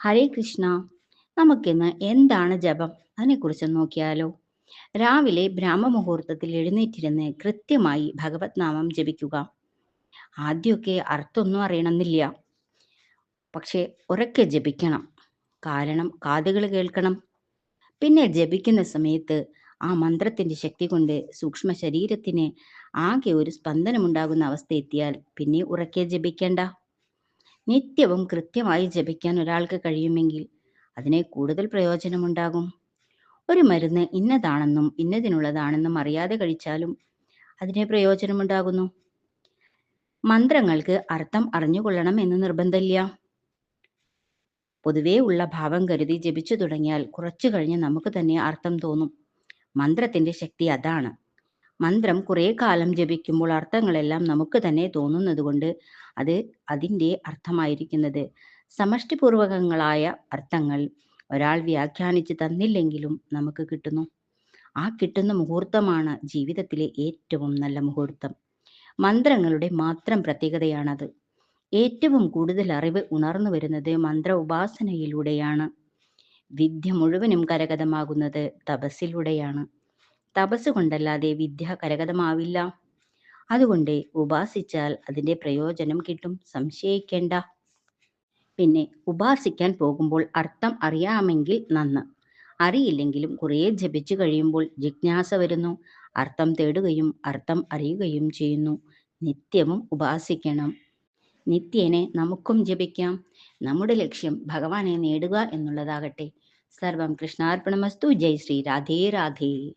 ഹരേ കൃഷ്ണ നമുക്കിന്ന് എന്താണ് ജപം? അതിനെക്കുറിച്ച് നോക്കിയാലോ. രാവിലെ ബ്രാഹ്മമുഹൂർത്തത്തിൽ എഴുന്നേറ്റിരുന്ന് കൃത്യമായി ഭഗവത് നാമം ജപിക്കുക. ആദ്യമൊക്കെ അർത്ഥമൊന്നും അറിയണമെന്നില്ല. പക്ഷെ ഉറക്കെ ജപിക്കണം. കാരണം കാതുകൾ കേൾക്കണം. പിന്നെ ജപിക്കുന്ന സമയത്ത് ആ മന്ത്രത്തിന്റെ ശക്തി കൊണ്ട് സൂക്ഷ്മ ശരീരത്തിന് ആകെ ഒരു സ്പന്ദനമുണ്ടാകുന്ന അവസ്ഥ എത്തിയാൽ പിന്നെ ഉറക്കെ ജപിക്കേണ്ട. നിത്യവും കൃത്യമായി ജപിക്കാൻ ഒരാൾക്ക് കഴിയുമെങ്കിൽ അതിനെ കൂടുതൽ പ്രയോജനമുണ്ടാകും. ഒരു മരുന്ന് ഇന്നതാണെന്നും ഇന്നതിനുള്ളതാണെന്നും അറിയാതെ കഴിച്ചാലും അതിനെ പ്രയോജനമുണ്ടാകുന്നു. മന്ത്രങ്ങൾക്ക് അർത്ഥം അറിഞ്ഞുകൊള്ളണം എന്ന് നിർബന്ധമില്ല. പൊതുവേ ഉള്ള ഭാവം കരുതി ജപിച്ചു തുടങ്ങിയാൽ കുറച്ചു കഴിഞ്ഞ് നമുക്ക് തന്നെ അർത്ഥം തോന്നും. മന്ത്രത്തിന്റെ ശക്തി അതാണ്. മന്ത്രം കുറെ കാലം ജപിക്കുമ്പോൾ അർത്ഥങ്ങളെല്ലാം നമുക്ക് തന്നെ തോന്നുന്നത് കൊണ്ട് അത് അതിന്റെ അർത്ഥമായിരിക്കുന്നത്. സമഷ്ടിപൂർവകങ്ങളായ അർത്ഥങ്ങൾ ഒരാൾ വ്യാഖ്യാനിച്ച് തന്നില്ലെങ്കിലും നമുക്ക് കിട്ടുന്നു. ആ കിട്ടുന്ന മുഹൂർത്തമാണ് ജീവിതത്തിലെ ഏറ്റവും നല്ല മുഹൂർത്തം. മന്ത്രങ്ങളുടെ മാത്രം പ്രത്യേകതയാണത്. ഏറ്റവും കൂടുതൽ അറിവ് ഉണർന്നു വരുന്നത് മന്ത്ര ഉപാസനയിലൂടെയാണ്. വിദ്യ മുഴുവനും കരകതമാകുന്നത് തപസ്സിലൂടെയാണ്. തപസ് കൊണ്ടല്ലാതെ വിദ്യ കരഗതമാവില്ല. അതുകൊണ്ട് ഉപാസിച്ചാൽ അതിന്റെ പ്രയോജനം കിട്ടും. സംശയിക്കേണ്ട. പിന്നെ ഉപാസിക്കാൻ പോകുമ്പോൾ അർത്ഥം അറിയാമെങ്കിൽ നന്ന്. അറിയില്ലെങ്കിലും കുറേ ജപിച്ചു കഴിയുമ്പോൾ ജിജ്ഞാസ വരുന്നു. അർത്ഥം തേടുകയും അർത്ഥം അറിയുകയും ചെയ്യുന്നു. നിത്യവും ഉപാസിക്കണം. നിത്യേനെ നമുക്കും ജപിക്കാം. നമ്മുടെ ലക്ഷ്യം ഭഗവാനെ നേടുക എന്നുള്ളതാകട്ടെ. സർവം കൃഷ്ണാർപ്പണമസ്തു. ജയ് ശ്രീ രാധേ രാധേ.